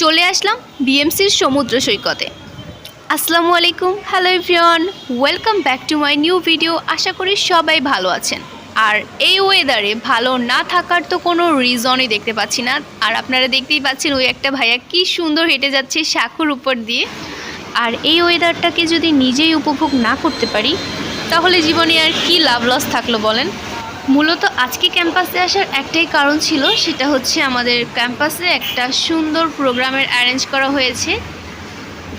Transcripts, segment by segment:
চলে আসলাম বিএমসির সমুদ্র সৈকতে। আসসালামু আলাইকুম, hello everyone, welcome back to my new video, আশা করি সবাই ভালো আছেন। আর এই ওয়েদারে ভালো না থাকার তো কোনো রিজনই দেখতে পাচ্ছি না। আর আপনারা দেখতেই পাচ্ছেন ওই একটা ভাইয়া কি সুন্দর হেঁটে যাচ্ছে শাখুর উপর দিয়ে। আর এই ওয়েদারটাকে যদি নিজেই উপভোগ না করতে পারি, তাহলে জীবনে আর কি লাভ লস থাকল বলেন? মূলত আজকে ক্যাম্পাসে আসার একটাই কারণ ছিল, সেটা হচ্ছে আমাদের ক্যাম্পাসে একটা সুন্দর প্রোগ্রামের অ্যারেঞ্জ করা হয়েছে,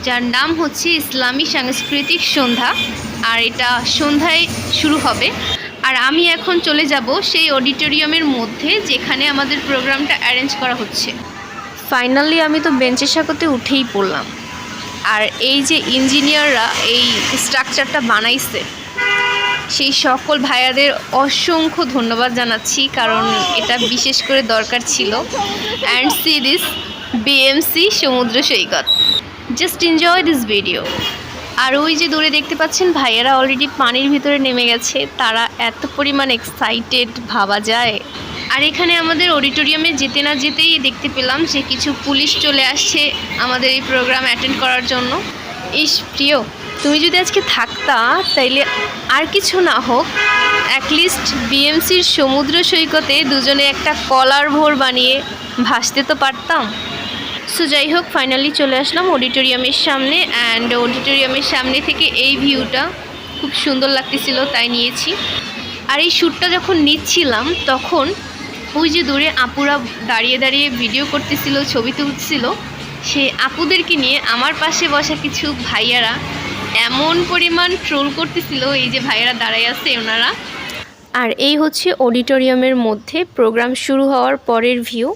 যার নাম হচ্ছে ইসলামী সাংস্কৃতিক সন্ধ্যা, আর এটা সন্ধ্যায় শুরু হবে। আর আমি এখন চলে যাব সেই অডিটোরিয়ামের মধ্যে, যেখানে আমাদের প্রোগ্রামটা অ্যারেঞ্জ করা হচ্ছে। ফাইনালি আমি তো বেঞ্চের সাঁকোতে উঠেই পড়লাম। আর এই যে ইঞ্জিনিয়াররা এই স্ট্রাকচারটা বানাইছে সেই সকল ভাইয়াদের অসংখ্য ধন্যবাদ জানাচ্ছি, কারণ এটা বিশেষ করে দরকার ছিল। অ্যান্ড সি দিস বিএমসি সমুদ্র সৈকত। জাস্ট এনজয় দিস ভিডিও আর ওই যে দূরে দেখতে পাচ্ছেন, ভাইয়েরা অলরেডি পানির ভিতরে নেমে গেছে, তারা এত পরিমাণ এক্সাইটেড ভাবা যায়। আর এখানে আমাদের অডিটোরিয়ামে যেতে না যেতেই দেখতে পেলাম যে কিছু পুলিশ চলে আসছে আমাদের এই প্রোগ্রাম অ্যাটেন্ড করার জন্য। ইস, প্রিয় তুমি যদি আজকে থাকতা, তাইলে আর কিছু না হোক অ্যাটলিস্ট বিএমসির সমুদ্র সৈকতে দুজনে একটা কলার ভোর বানিয়ে ভাসতে তো পারতাম। সো যাই হোক ফাইনালি চলে আসলাম অডিটোরিয়ামের সামনে অ্যান্ড অডিটোরিয়ামের সামনে থেকে এই ভিউটা খুব সুন্দর লাগতেছিল, তাই নিয়েছি। আর এই শ্যুটটা যখন নিচ্ছিলাম, তখন ওই যে দূরে আপুরা দাঁড়িয়ে দাঁড়িয়ে ভিডিও করতেছিল, ছবি তুলছিল, সে আপুদেরকে নিয়ে আমার পাশে বসা কিছু ভাইয়ারা এমন পরিমাণ ট্রোল করতেছিল এই যে ভাইয়ারা দাঁড়াই আছে ওনারা। আর এই হচ্ছে অডিটোরিয়ামের মধ্যে প্রোগ্রাম শুরু হওয়ার পরের ভিউ।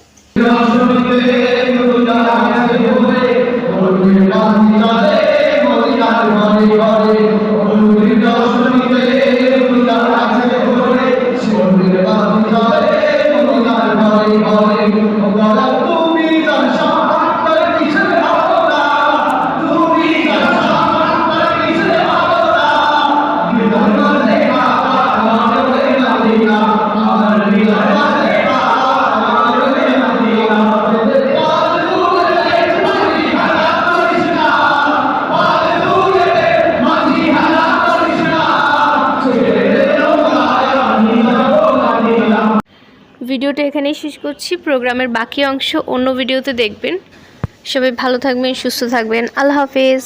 ভিডিওটা এখানেই শেষ করছি। প্রোগ্রামের বাকি অংশ অন্য ভিডিওতে দেখবেন। সবাই ভালো থাকবেন, সুস্থ থাকবেন। আল্লাহ হাফেজ।